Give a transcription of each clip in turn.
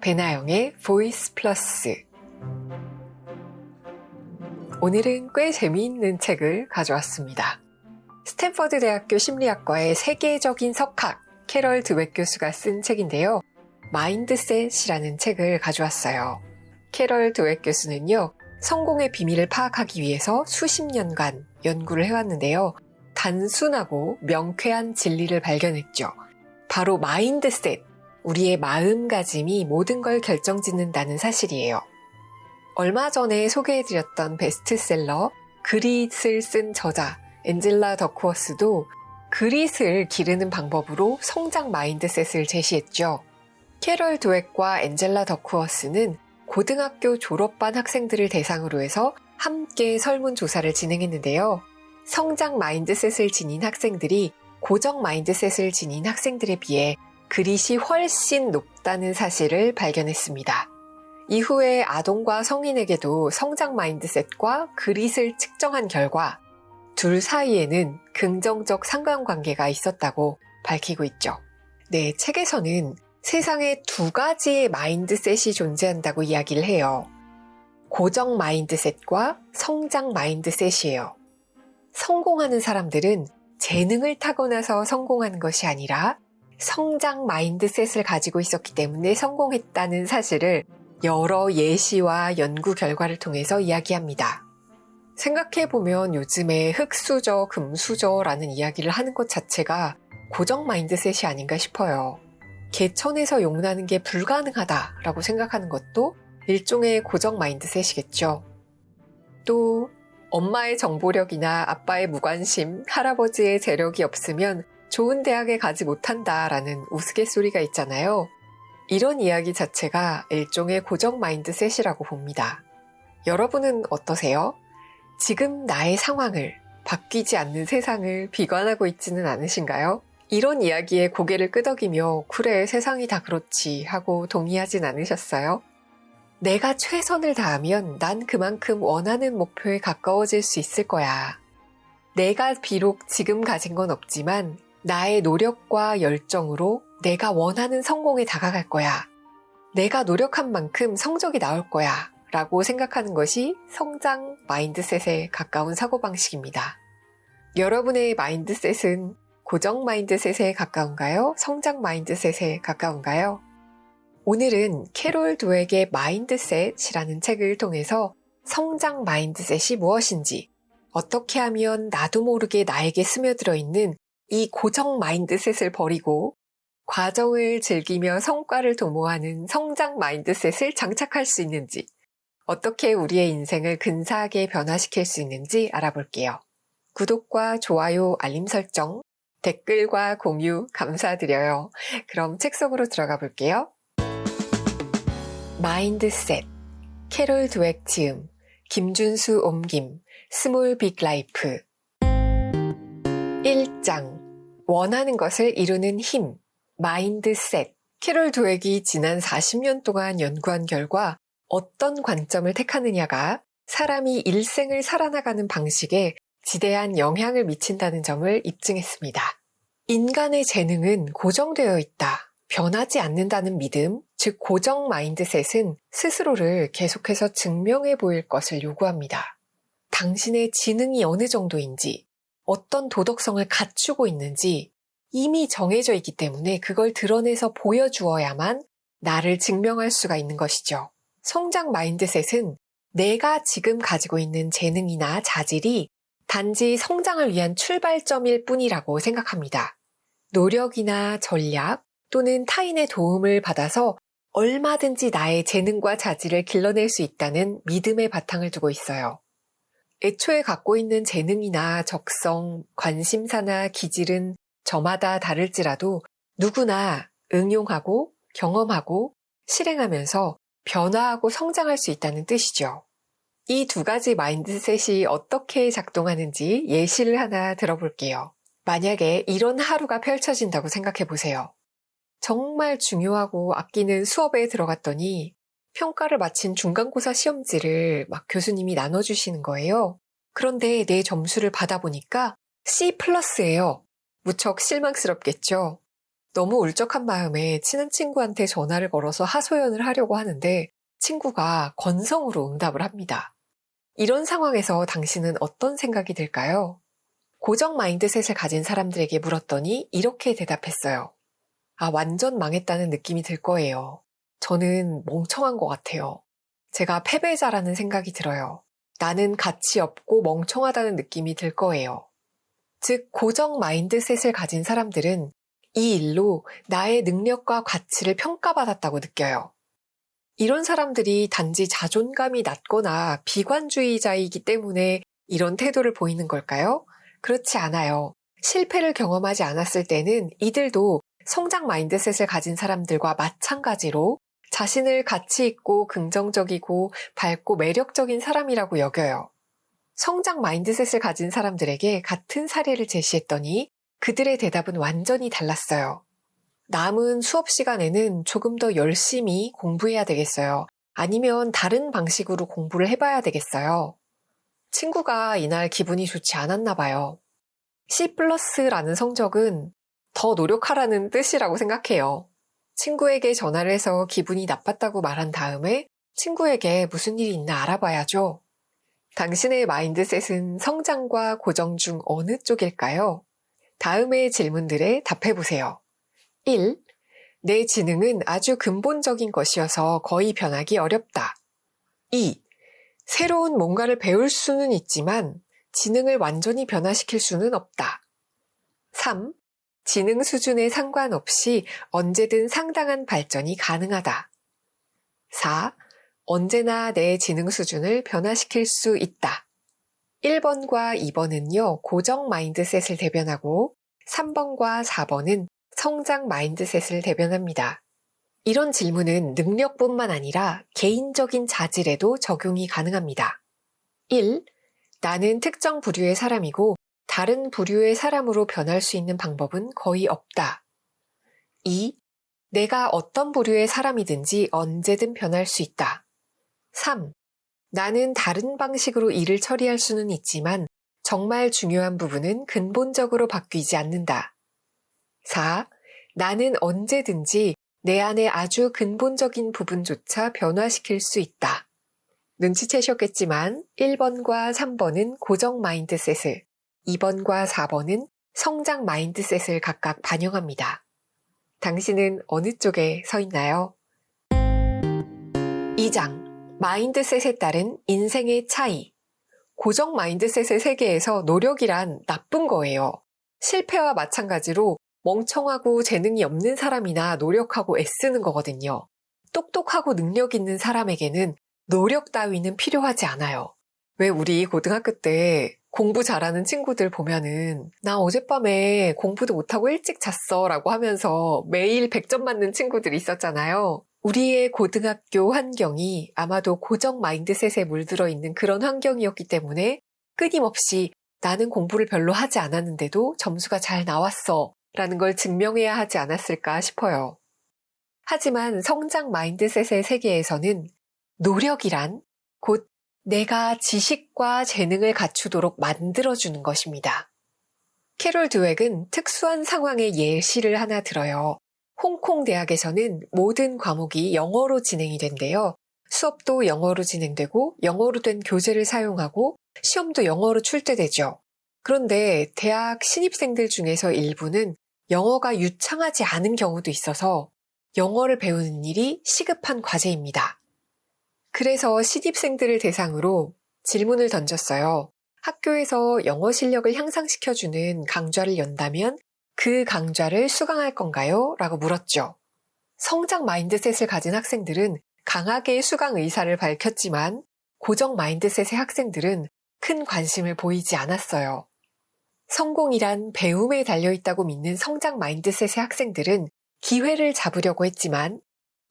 배나영의 보이스 플러스. 오늘은 꽤 재미있는 책을 가져왔습니다. 스탠퍼드 대학교 심리학과의 세계적인 석학 캐럴 드웻 교수가 쓴 책인데요. 마인드셋이라는 책을 가져왔어요. 캐럴 드웻 교수는요, 성공의 비밀을 파악하기 위해서 수십 년간 연구를 해왔는데요. 단순하고 명쾌한 진리를 발견했죠. 바로 마인드셋, 우리의 마음가짐이 모든 걸 결정짓는다는 사실이에요. 얼마 전에 소개해드렸던 베스트셀러 그릿을 쓴 저자 엔젤라 더쿠어스도 그릿을 기르는 방법으로 성장 마인드셋을 제시했죠. 캐럴 드웻과 엔젤라 더쿠어스는 고등학교 졸업반 학생들을 대상으로 해서 함께 설문조사를 진행했는데요. 성장 마인드셋을 지닌 학생들이 고정 마인드셋을 지닌 학생들에 비해 그릿이 훨씬 높다는 사실을 발견했습니다. 이후에 아동과 성인에게도 성장 마인드셋과 그릿을 측정한 결과 둘 사이에는 긍정적 상관관계가 있었다고 밝히고 있죠. 네, 책에서는 세상에 두 가지의 마인드셋이 존재한다고 이야기를 해요. 고정 마인드셋과 성장 마인드셋이에요. 성공하는 사람들은 재능을 타고나서 성공하는 것이 아니라 성장 마인드셋을 가지고 있었기 때문에 성공했다는 사실을 여러 예시와 연구 결과를 통해서 이야기합니다. 생각해보면 요즘에 흑수저, 금수저라는 이야기를 하는 것 자체가 고정 마인드셋이 아닌가 싶어요. 개천에서 용나는 게 불가능하다라고 생각하는 것도 일종의 고정 마인드셋이겠죠. 또 엄마의 정보력이나 아빠의 무관심, 할아버지의 재력이 없으면 좋은 대학에 가지 못한다라는 우스갯소리가 있잖아요. 이런 이야기 자체가 일종의 고정 마인드셋이라고 봅니다. 여러분은 어떠세요? 지금 나의 상황을 바뀌지 않는 세상을 비관하고 있지는 않으신가요? 이런 이야기에 고개를 끄덕이며 그래 세상이 다 그렇지 하고 동의하진 않으셨어요? 내가 최선을 다하면 난 그만큼 원하는 목표에 가까워질 수 있을 거야. 내가 비록 지금 가진 건 없지만 나의 노력과 열정으로 내가 원하는 성공에 다가갈 거야. 내가 노력한 만큼 성적이 나올 거야. 라고 생각하는 것이 성장 마인드셋에 가까운 사고방식입니다. 여러분의 마인드셋은 고정 마인드셋에 가까운가요? 성장 마인드셋에 가까운가요? 오늘은 캐롤 도에게 마인드셋이라는 책을 통해서 성장 마인드셋이 무엇인지, 어떻게 하면 나도 모르게 나에게 스며들어 있는 이 고정 마인드셋을 버리고 과정을 즐기며 성과를 도모하는 성장 마인드셋을 장착할 수 있는지, 어떻게 우리의 인생을 근사하게 변화시킬 수 있는지 알아볼게요. 구독과 좋아요, 알림 설정, 댓글과 공유 감사드려요. 그럼 책 속으로 들어가 볼게요. 마인드셋, 캐롤 드웩 지음, 김준수 옮김, 스몰 빅 라이프 1장 원하는 것을 이루는 힘, 마인드셋 캐롤 드웩이 지난 40년 동안 연구한 결과 어떤 관점을 택하느냐가 사람이 일생을 살아나가는 방식에 지대한 영향을 미친다는 점을 입증했습니다. 인간의 재능은 고정되어 있다. 변하지 않는다는 믿음, 즉 고정 마인드셋은 스스로를 계속해서 증명해 보일 것을 요구합니다. 당신의 지능이 어느 정도인지, 어떤 도덕성을 갖추고 있는지 이미 정해져 있기 때문에 그걸 드러내서 보여주어야만 나를 증명할 수가 있는 것이죠. 성장 마인드셋은 내가 지금 가지고 있는 재능이나 자질이 단지 성장을 위한 출발점일 뿐이라고 생각합니다. 노력이나 전략 또는 타인의 도움을 받아서 얼마든지 나의 재능과 자질을 길러낼 수 있다는 믿음의 바탕을 두고 있어요. 애초에 갖고 있는 재능이나 적성, 관심사나 기질은 저마다 다를지라도 누구나 응용하고 경험하고 실행하면서 변화하고 성장할 수 있다는 뜻이죠. 이 두 가지 마인드셋이 어떻게 작동하는지 예시를 하나 들어볼게요. 만약에 이런 하루가 펼쳐진다고 생각해 보세요. 정말 중요하고 아끼는 수업에 들어갔더니 평가를 마친 중간고사 시험지를 막 교수님이 나눠주시는 거예요. 그런데 내 점수를 받아보니까 C 플러스예요. 무척 실망스럽겠죠? 너무 울적한 마음에 친한 친구한테 전화를 걸어서 하소연을 하려고 하는데 친구가 건성으로 응답을 합니다. 이런 상황에서 당신은 어떤 생각이 들까요? 고정 마인드셋을 가진 사람들에게 물었더니 이렇게 대답했어요. 아, 완전 망했다는 느낌이 들 거예요. 저는 멍청한 것 같아요. 제가 패배자라는 생각이 들어요. 나는 가치 없고 멍청하다는 느낌이 들 거예요. 즉, 고정 마인드셋을 가진 사람들은 이 일로 나의 능력과 가치를 평가받았다고 느껴요. 이런 사람들이 단지 자존감이 낮거나 비관주의자이기 때문에 이런 태도를 보이는 걸까요? 그렇지 않아요. 실패를 경험하지 않았을 때는 이들도 성장 마인드셋을 가진 사람들과 마찬가지로 자신을 가치 있고 긍정적이고 밝고 매력적인 사람이라고 여겨요. 성장 마인드셋을 가진 사람들에게 같은 사례를 제시했더니 그들의 대답은 완전히 달랐어요. 남은 수업 시간에는 조금 더 열심히 공부해야 되겠어요. 아니면 다른 방식으로 공부를 해봐야 되겠어요. 친구가 이날 기분이 좋지 않았나 봐요. C 플러스라는 성적은 더 노력하라는 뜻이라고 생각해요. 친구에게 전화를 해서 기분이 나빴다고 말한 다음에 친구에게 무슨 일이 있나 알아봐야죠. 당신의 마인드셋은 성장과 고정 중 어느 쪽일까요? 다음의 질문들에 답해보세요. 1. 내 지능은 아주 근본적인 것이어서 거의 변하기 어렵다. 2. 새로운 뭔가를 배울 수는 있지만 지능을 완전히 변화시킬 수는 없다. 3. 지능 수준에 상관없이 언제든 상당한 발전이 가능하다. 4. 언제나 내 지능 수준을 변화시킬 수 있다. 1번과 2번은요, 고정 마인드셋을 대변하고 3번과 4번은 성장 마인드셋을 대변합니다. 이런 질문은 능력뿐만 아니라 개인적인 자질에도 적용이 가능합니다. 1. 나는 특정 부류의 사람이고 다른 부류의 사람으로 변할 수 있는 방법은 거의 없다. 2. 내가 어떤 부류의 사람이든지 언제든 변할 수 있다. 3. 나는 다른 방식으로 일을 처리할 수는 있지만 정말 중요한 부분은 근본적으로 바뀌지 않는다. 4. 나는 언제든지 내 안의 아주 근본적인 부분조차 변화시킬 수 있다. 눈치채셨겠지만 1번과 3번은 고정 마인드셋을, 2번과 4번은 성장 마인드셋을 각각 반영합니다. 당신은 어느 쪽에 서 있나요? 2장 마인드셋에 따른 인생의 차이. 고정 마인드셋의 세계에서 노력이란 나쁜 거예요. 실패와 마찬가지로 멍청하고 재능이 없는 사람이나 노력하고 애쓰는 거거든요. 똑똑하고 능력 있는 사람에게는 노력 따위는 필요하지 않아요. 왜 우리 고등학교 때 공부 잘하는 친구들 보면은 나 어젯밤에 공부도 못하고 일찍 잤어 라고 하면서 매일 100점 맞는 친구들이 있었잖아요. 우리의 고등학교 환경이 아마도 고정 마인드셋에 물들어 있는 그런 환경이었기 때문에 끊임없이 나는 공부를 별로 하지 않았는데도 점수가 잘 나왔어 라는 걸 증명해야 하지 않았을까 싶어요. 하지만 성장 마인드셋의 세계에서는 노력이란 곧 내가 지식과 재능을 갖추도록 만들어주는 것입니다. 캐롤 드웩은 특수한 상황의 예시를 하나 들어요. 홍콩 대학에서는 모든 과목이 영어로 진행이 된대요. 수업도 영어로 진행되고 영어로 된 교재를 사용하고 시험도 영어로 출제되죠. 그런데 대학 신입생들 중에서 일부는 영어가 유창하지 않은 경우도 있어서 영어를 배우는 일이 시급한 과제입니다. 그래서 신입생들을 대상으로 질문을 던졌어요. 학교에서 영어 실력을 향상시켜주는 강좌를 연다면 그 강좌를 수강할 건가요? 라고 물었죠. 성장 마인드셋을 가진 학생들은 강하게 수강 의사를 밝혔지만 고정 마인드셋의 학생들은 큰 관심을 보이지 않았어요. 성공이란 배움에 달려있다고 믿는 성장 마인드셋의 학생들은 기회를 잡으려고 했지만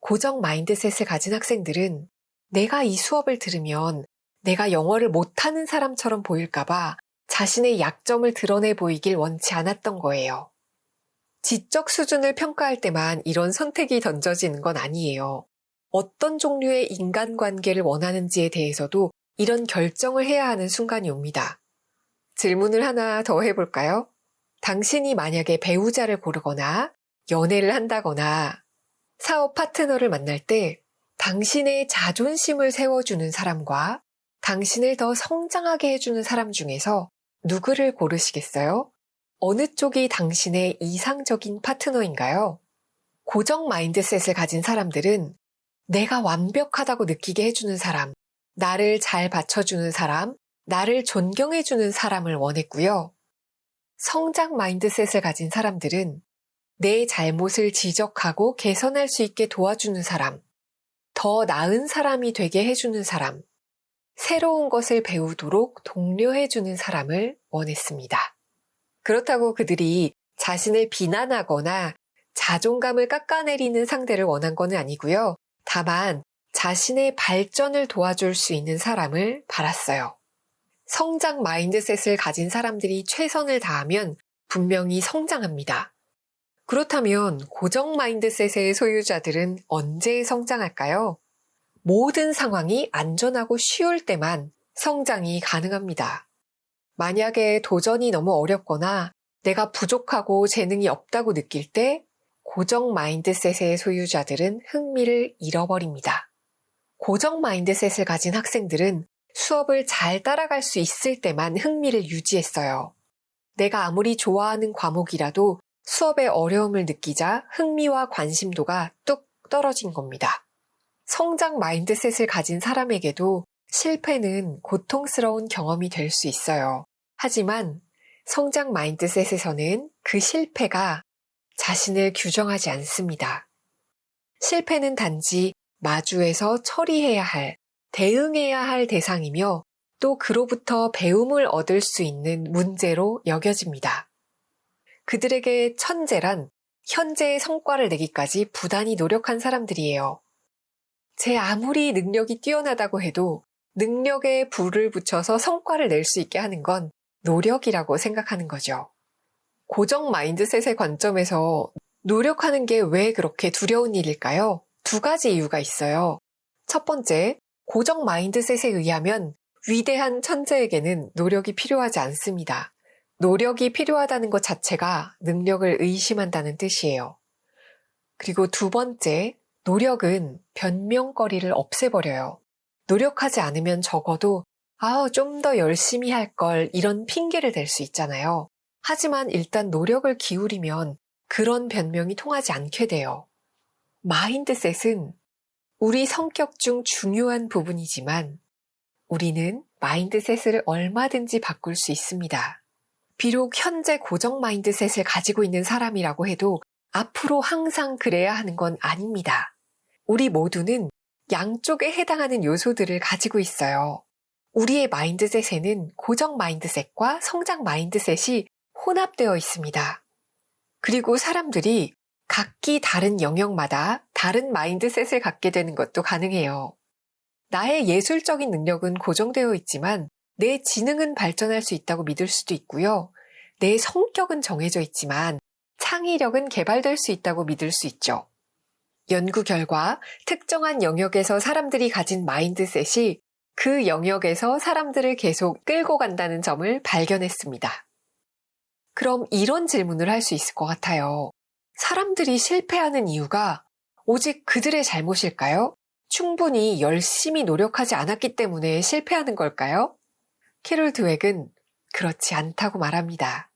고정 마인드셋을 가진 학생들은 내가 이 수업을 들으면 내가 영어를 못하는 사람처럼 보일까봐 자신의 약점을 드러내 보이길 원치 않았던 거예요. 지적 수준을 평가할 때만 이런 선택이 던져지는 건 아니에요. 어떤 종류의 인간관계를 원하는지에 대해서도 이런 결정을 해야 하는 순간이 옵니다. 질문을 하나 더 해볼까요? 당신이 만약에 배우자를 고르거나 연애를 한다거나 사업 파트너를 만날 때 당신의 자존심을 세워주는 사람과 당신을 더 성장하게 해주는 사람 중에서 누구를 고르시겠어요? 어느 쪽이 당신의 이상적인 파트너인가요? 고정 마인드셋을 가진 사람들은 내가 완벽하다고 느끼게 해주는 사람, 나를 잘 받쳐주는 사람, 나를 존경해주는 사람을 원했고요. 성장 마인드셋을 가진 사람들은 내 잘못을 지적하고 개선할 수 있게 도와주는 사람, 더 나은 사람이 되게 해주는 사람, 새로운 것을 배우도록 독려해주는 사람을 원했습니다. 그렇다고 그들이 자신을 비난하거나 자존감을 깎아내리는 상대를 원한 것은 아니고요. 다만 자신의 발전을 도와줄 수 있는 사람을 바랐어요. 성장 마인드셋을 가진 사람들이 최선을 다하면 분명히 성장합니다. 그렇다면 고정 마인드셋의 소유자들은 언제 성장할까요? 모든 상황이 안전하고 쉬울 때만 성장이 가능합니다. 만약에 도전이 너무 어렵거나 내가 부족하고 재능이 없다고 느낄 때 고정 마인드셋의 소유자들은 흥미를 잃어버립니다. 고정 마인드셋을 가진 학생들은 수업을 잘 따라갈 수 있을 때만 흥미를 유지했어요. 내가 아무리 좋아하는 과목이라도 수업에 어려움을 느끼자 흥미와 관심도가 뚝 떨어진 겁니다. 성장 마인드셋을 가진 사람에게도 실패는 고통스러운 경험이 될 수 있어요. 하지만 성장 마인드셋에서는 그 실패가 자신을 규정하지 않습니다. 실패는 단지 마주해서 처리해야 할, 대응해야 할 대상이며 또 그로부터 배움을 얻을 수 있는 문제로 여겨집니다. 그들에게 천재란 현재의 성과를 내기까지 부단히 노력한 사람들이에요. 제 아무리 능력이 뛰어나다고 해도 능력에 불을 붙여서 성과를 낼 수 있게 하는 건 노력이라고 생각하는 거죠. 고정 마인드셋의 관점에서 노력하는 게 왜 그렇게 두려운 일일까요? 두 가지 이유가 있어요. 첫 번째, 고정 마인드셋에 의하면 위대한 천재에게는 노력이 필요하지 않습니다. 노력이 필요하다는 것 자체가 능력을 의심한다는 뜻이에요. 그리고 두 번째, 노력은 변명거리를 없애버려요. 노력하지 않으면 적어도 아, 좀더 열심히 할 걸 이런 핑계를 댈 수 있잖아요. 하지만 일단 노력을 기울이면 그런 변명이 통하지 않게 돼요. 마인드셋은 우리 성격 중 중요한 부분이지만 우리는 마인드셋을 얼마든지 바꿀 수 있습니다. 비록 현재 고정 마인드셋을 가지고 있는 사람이라고 해도 앞으로 항상 그래야 하는 건 아닙니다. 우리 모두는 양쪽에 해당하는 요소들을 가지고 있어요. 우리의 마인드셋에는 고정 마인드셋과 성장 마인드셋이 혼합되어 있습니다. 그리고 사람들이 각기 다른 영역마다 다른 마인드셋을 갖게 되는 것도 가능해요. 나의 예술적인 능력은 고정되어 있지만 내 지능은 발전할 수 있다고 믿을 수도 있고요. 내 성격은 정해져 있지만 창의력은 개발될 수 있다고 믿을 수 있죠. 연구 결과 특정한 영역에서 사람들이 가진 마인드셋이 그 영역에서 사람들을 계속 끌고 간다는 점을 발견했습니다. 그럼 이런 질문을 할 수 있을 것 같아요. 사람들이 실패하는 이유가 오직 그들의 잘못일까요? 충분히 열심히 노력하지 않았기 때문에 실패하는 걸까요? 캐롤 드웩은 그렇지 않다고 말합니다.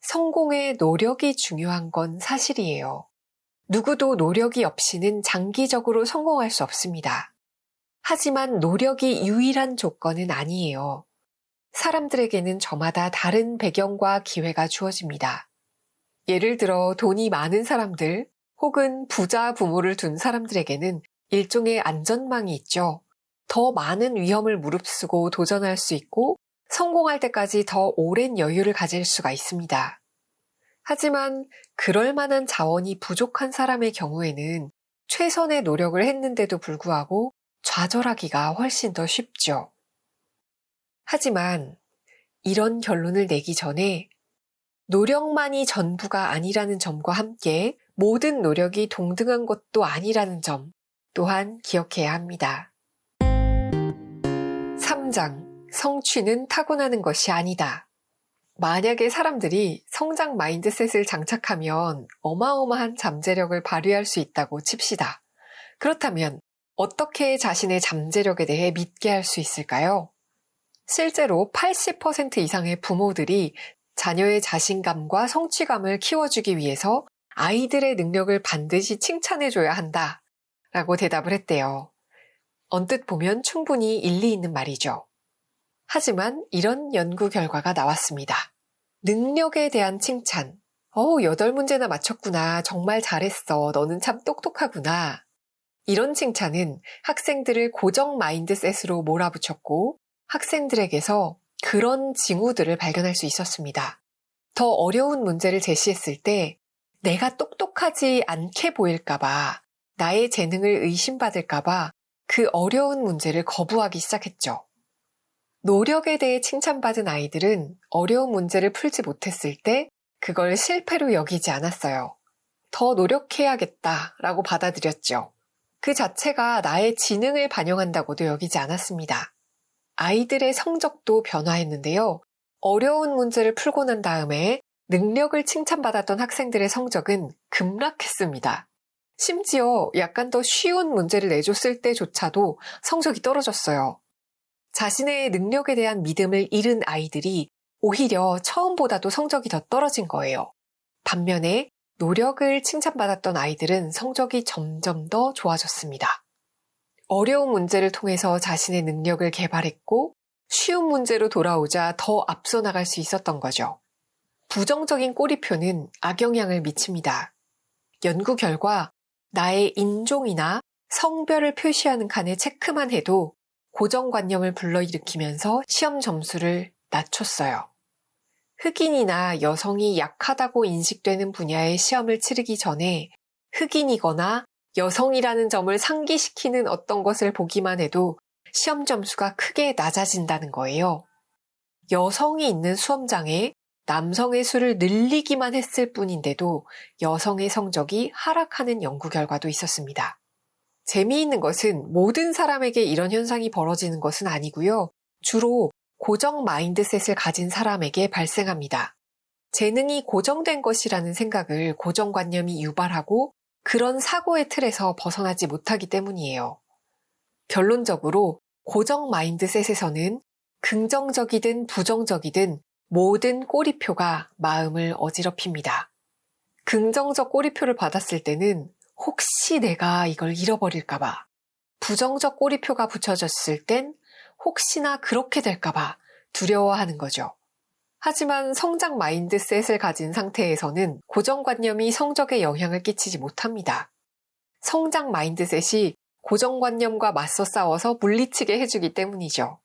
성공의 노력이 중요한 건 사실이에요. 누구도 노력이 없이는 장기적으로 성공할 수 없습니다. 하지만 노력이 유일한 조건은 아니에요. 사람들에게는 저마다 다른 배경과 기회가 주어집니다. 예를 들어 돈이 많은 사람들 혹은 부자 부모를 둔 사람들에게는 일종의 안전망이 있죠. 더 많은 위험을 무릅쓰고 도전할 수 있고 성공할 때까지 더 오랜 여유를 가질 수가 있습니다. 하지만 그럴 만한 자원이 부족한 사람의 경우에는 최선의 노력을 했는데도 불구하고 좌절하기가 훨씬 더 쉽죠. 하지만 이런 결론을 내기 전에 노력만이 전부가 아니라는 점과 함께 모든 노력이 동등한 것도 아니라는 점 또한 기억해야 합니다. 3장 성취는 타고나는 것이 아니다. 만약에 사람들이 성장 마인드셋을 장착하면 어마어마한 잠재력을 발휘할 수 있다고 칩시다. 그렇다면 어떻게 자신의 잠재력에 대해 믿게 할 수 있을까요? 실제로 80% 이상의 부모들이 자녀의 자신감과 성취감을 키워주기 위해서 아이들의 능력을 반드시 칭찬해줘야 한다. 라고 대답을 했대요. 언뜻 보면 충분히 일리 있는 말이죠. 하지만 이런 연구 결과가 나왔습니다. 능력에 대한 칭찬. 어, 여덟 문제나 맞췄구나. 정말 잘했어. 너는 참 똑똑하구나. 이런 칭찬은 학생들을 고정 마인드셋으로 몰아붙였고 학생들에게서 그런 징후들을 발견할 수 있었습니다. 더 어려운 문제를 제시했을 때 내가 똑똑하지 않게 보일까봐 나의 재능을 의심받을까봐 그 어려운 문제를 거부하기 시작했죠. 노력에 대해 칭찬받은 아이들은 어려운 문제를 풀지 못했을 때 그걸 실패로 여기지 않았어요. 더 노력해야겠다라고 받아들였죠. 그 자체가 나의 지능을 반영한다고도 여기지 않았습니다. 아이들의 성적도 변화했는데요. 어려운 문제를 풀고 난 다음에 능력을 칭찬받았던 학생들의 성적은 급락했습니다. 심지어 약간 더 쉬운 문제를 내줬을 때조차도 성적이 떨어졌어요. 자신의 능력에 대한 믿음을 잃은 아이들이 오히려 처음보다도 성적이 더 떨어진 거예요. 반면에 노력을 칭찬받았던 아이들은 성적이 점점 더 좋아졌습니다. 어려운 문제를 통해서 자신의 능력을 개발했고 쉬운 문제로 돌아오자 더 앞서 나갈 수 있었던 거죠. 부정적인 꼬리표는 악영향을 미칩니다. 연구 결과 나의 인종이나 성별을 표시하는 칸에 체크만 해도 고정관념을 불러일으키면서 시험 점수를 낮췄어요. 흑인이나 여성이 약하다고 인식되는 분야의 시험을 치르기 전에 흑인이거나 여성이라는 점을 상기시키는 어떤 것을 보기만 해도 시험 점수가 크게 낮아진다는 거예요. 여성이 있는 수험장에 남성의 수를 늘리기만 했을 뿐인데도 여성의 성적이 하락하는 연구 결과도 있었습니다. 재미있는 것은 모든 사람에게 이런 현상이 벌어지는 것은 아니고요. 주로 고정 마인드셋을 가진 사람에게 발생합니다. 재능이 고정된 것이라는 생각을 고정관념이 유발하고 그런 사고의 틀에서 벗어나지 못하기 때문이에요. 결론적으로 고정 마인드셋에서는 긍정적이든 부정적이든 모든 꼬리표가 마음을 어지럽힙니다. 긍정적 꼬리표를 받았을 때는 혹시 내가 이걸 잃어버릴까봐, 부정적 꼬리표가 붙여졌을 땐 혹시나 그렇게 될까봐 두려워하는 거죠. 하지만 성장 마인드셋을 가진 상태에서는 고정관념이 성적에 영향을 끼치지 못합니다. 성장 마인드셋이 고정관념과 맞서 싸워서 물리치게 해주기 때문이죠.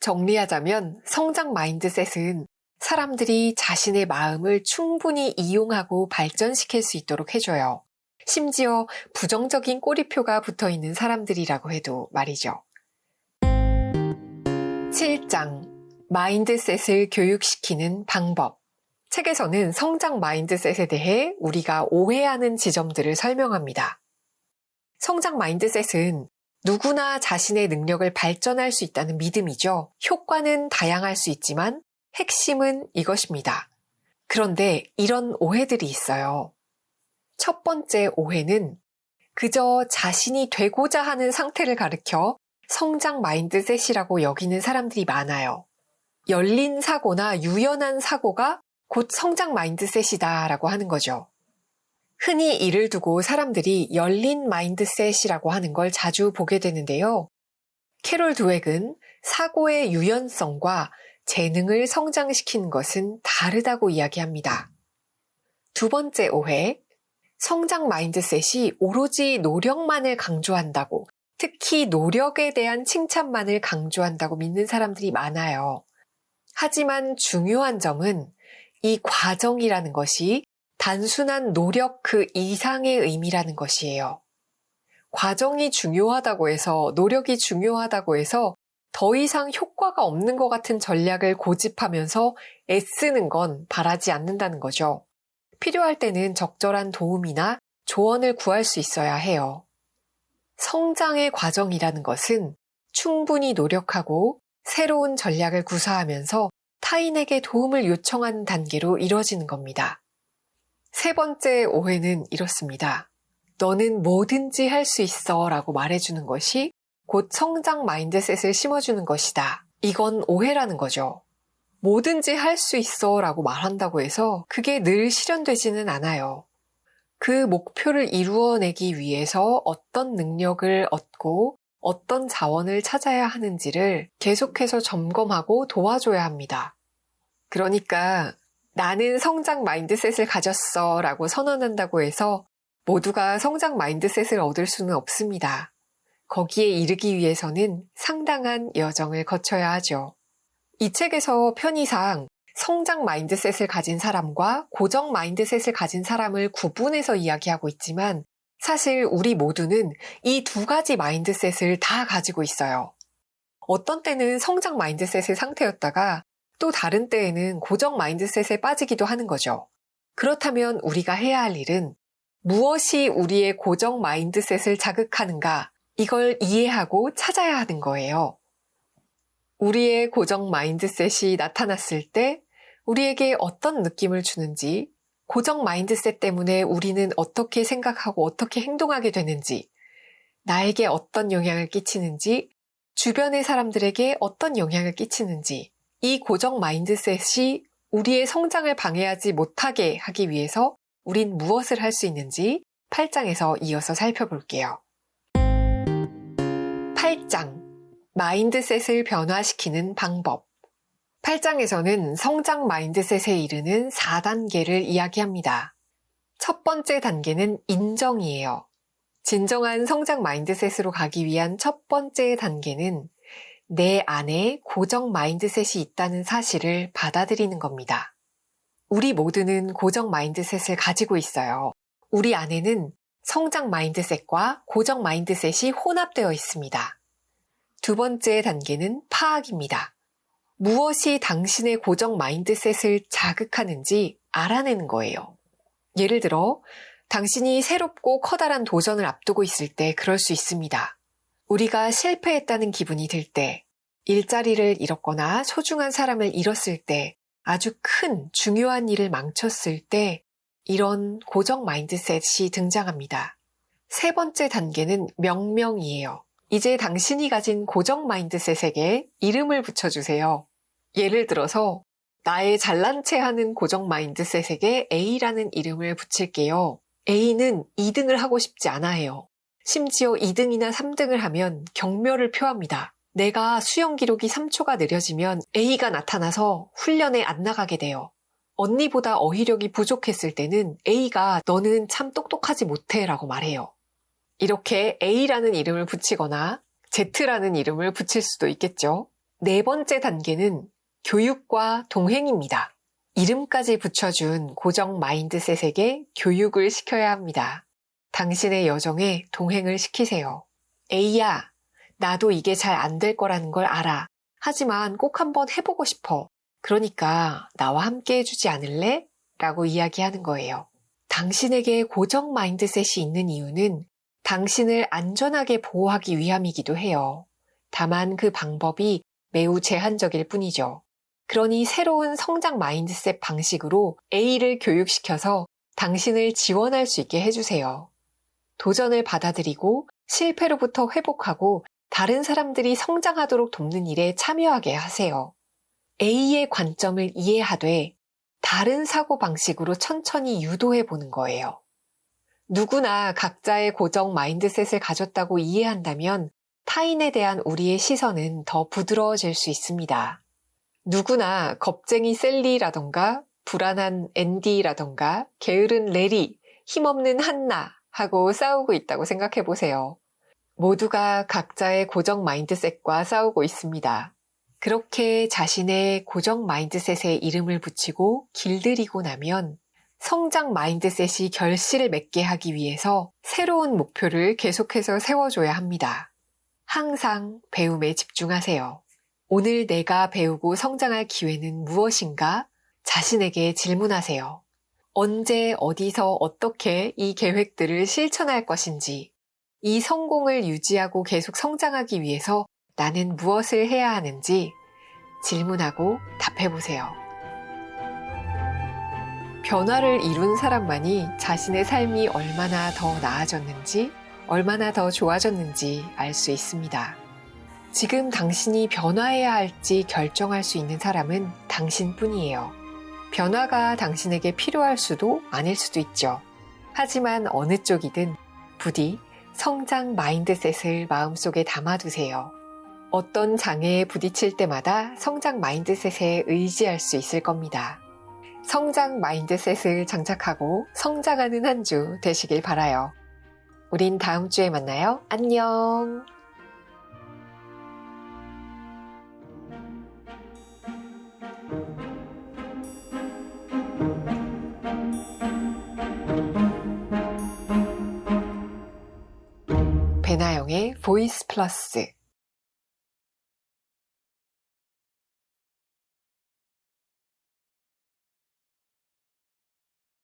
정리하자면 성장 마인드셋은 사람들이 자신의 마음을 충분히 이용하고 발전시킬 수 있도록 해줘요. 심지어 부정적인 꼬리표가 붙어 있는 사람들이라고 해도 말이죠. 7장 마인드셋을 교육시키는 방법 책에서는 성장 마인드셋에 대해 우리가 오해하는 지점들을 설명합니다. 성장 마인드셋은 누구나 자신의 능력을 발전할 수 있다는 믿음이죠. 효과는 다양할 수 있지만 핵심은 이것입니다. 그런데 이런 오해들이 있어요. 첫 번째 오해는 그저 자신이 되고자 하는 상태를 가리켜 성장 마인드셋이라고 여기는 사람들이 많아요. 열린 사고나 유연한 사고가 곧 성장 마인드셋이다라고 하는 거죠. 흔히 이를 두고 사람들이 열린 마인드셋이라고 하는 걸 자주 보게 되는데요. 캐롤 두획은 사고의 유연성과 재능을 성장시키는 것은 다르다고 이야기합니다. 두 번째 오해, 성장 마인드셋이 오로지 노력만을 강조한다고, 특히 노력에 대한 칭찬만을 강조한다고 믿는 사람들이 많아요. 하지만 중요한 점은 이 과정이라는 것이 단순한 노력 그 이상의 의미라는 것이에요. 과정이 중요하다고 해서, 노력이 중요하다고 해서 더 이상 효과가 없는 것 같은 전략을 고집하면서 애쓰는 건 바라지 않는다는 거죠. 필요할 때는 적절한 도움이나 조언을 구할 수 있어야 해요. 성장의 과정이라는 것은 충분히 노력하고 새로운 전략을 구사하면서 타인에게 도움을 요청하는 단계로 이뤄지는 겁니다. 세 번째 오해는 이렇습니다. 너는 뭐든지 할 수 있어 라고 말해주는 것이 곧 성장 마인드셋을 심어주는 것이다. 이건 오해라는 거죠. 뭐든지 할 수 있어 라고 말한다고 해서 그게 늘 실현되지는 않아요. 그 목표를 이루어내기 위해서 어떤 능력을 얻고 어떤 자원을 찾아야 하는지를 계속해서 점검하고 도와줘야 합니다. 그러니까 나는 성장 마인드셋을 가졌어 라고 선언한다고 해서 모두가 성장 마인드셋을 얻을 수는 없습니다. 거기에 이르기 위해서는 상당한 여정을 거쳐야 하죠. 이 책에서 편의상 성장 마인드셋을 가진 사람과 고정 마인드셋을 가진 사람을 구분해서 이야기하고 있지만 사실 우리 모두는 이 두 가지 마인드셋을 다 가지고 있어요. 어떤 때는 성장 마인드셋의 상태였다가 또 다른 때에는 고정 마인드셋에 빠지기도 하는 거죠. 그렇다면 우리가 해야 할 일은 무엇이 우리의 고정 마인드셋을 자극하는가 이걸 이해하고 찾아야 하는 거예요. 우리의 고정 마인드셋이 나타났을 때 우리에게 어떤 느낌을 주는지, 고정 마인드셋 때문에 우리는 어떻게 생각하고 어떻게 행동하게 되는지, 나에게 어떤 영향을 끼치는지, 주변의 사람들에게 어떤 영향을 끼치는지, 이 고정 마인드셋이 우리의 성장을 방해하지 못하게 하기 위해서 우린 무엇을 할 수 있는지 8장에서 이어서 살펴볼게요. 8장 마인드셋을 변화시키는 방법 8장에서는 성장 마인드셋에 이르는 4단계를 이야기합니다. 첫 번째 단계는 인정이에요. 진정한 성장 마인드셋으로 가기 위한 첫 번째 단계는 내 안에 고정 마인드셋이 있다는 사실을 받아들이는 겁니다. 우리 모두는 고정 마인드셋을 가지고 있어요. 우리 안에는 성장 마인드셋과 고정 마인드셋이 혼합되어 있습니다. 두 번째 단계는 파악입니다. 무엇이 당신의 고정 마인드셋을 자극하는지 알아내는 거예요. 예를 들어, 당신이 새롭고 커다란 도전을 앞두고 있을 때 그럴 수 있습니다. 우리가 실패했다는 기분이 들 때, 일자리를 잃었거나 소중한 사람을 잃었을 때, 아주 큰 중요한 일을 망쳤을 때, 이런 고정 마인드셋이 등장합니다. 세 번째 단계는 명명이에요. 이제 당신이 가진 고정 마인드셋에게 이름을 붙여주세요. 예를 들어서 나의 잘난 체 하는 고정 마인드셋에게 A라는 이름을 붙일게요. A는 2등을 하고 싶지 않아 해요. 심지어 2등이나 3등을 하면 경멸을 표합니다. 내가 수영 기록이 3초가 느려지면 A가 나타나서 훈련에 안 나가게 돼요. 언니보다 어휘력이 부족했을 때는 A가 너는 참 똑똑하지 못해 라고 말해요. 이렇게 A라는 이름을 붙이거나 Z라는 이름을 붙일 수도 있겠죠. 네 번째 단계는 교육과 동행입니다. 이름까지 붙여준 고정 마인드셋에게 교육을 시켜야 합니다. 당신의 여정에 동행을 시키세요. A야, 나도 이게 잘 안 될 거라는 걸 알아. 하지만 꼭 한번 해보고 싶어. 그러니까 나와 함께 해주지 않을래? 라고 이야기하는 거예요. 당신에게 고정 마인드셋이 있는 이유는 당신을 안전하게 보호하기 위함이기도 해요. 다만 그 방법이 매우 제한적일 뿐이죠. 그러니 새로운 성장 마인드셋 방식으로 A를 교육시켜서 당신을 지원할 수 있게 해주세요. 도전을 받아들이고 실패로부터 회복하고 다른 사람들이 성장하도록 돕는 일에 참여하게 하세요. A의 관점을 이해하되 다른 사고 방식으로 천천히 유도해 보는 거예요. 누구나 각자의 고정 마인드셋을 가졌다고 이해한다면 타인에 대한 우리의 시선은 더 부드러워질 수 있습니다. 누구나 겁쟁이 셀리라던가 불안한 앤디라던가 게으른 레리, 힘없는 한나 하고 싸우고 있다고 생각해 보세요. 모두가 각자의 고정 마인드셋과 싸우고 있습니다. 그렇게 자신의 고정 마인드셋에 이름을 붙이고 길들이고 나면 성장 마인드셋이 결실을 맺게 하기 위해서 새로운 목표를 계속해서 세워줘야 합니다. 항상 배움에 집중하세요. 오늘 내가 배우고 성장할 기회는 무엇인가? 자신에게 질문하세요. 언제, 어디서, 어떻게 이 계획들을 실천할 것인지, 이 성공을 유지하고 계속 성장하기 위해서 나는 무엇을 해야 하는지, 질문하고 답해보세요. 변화를 이룬 사람만이 자신의 삶이 얼마나 더 나아졌는지, 얼마나 더 좋아졌는지 알 수 있습니다. 지금 당신이 변화해야 할지 결정할 수 있는 사람은 당신뿐이에요. 변화가 당신에게 필요할 수도 아닐 수도 있죠. 하지만 어느 쪽이든 부디 성장 마인드셋을 마음속에 담아두세요. 어떤 장애에 부딪힐 때마다 성장 마인드셋에 의지할 수 있을 겁니다. 성장 마인드셋을 장착하고 성장하는 한 주 되시길 바라요. 우린 다음 주에 만나요. 안녕! 배나영의 보이스 플러스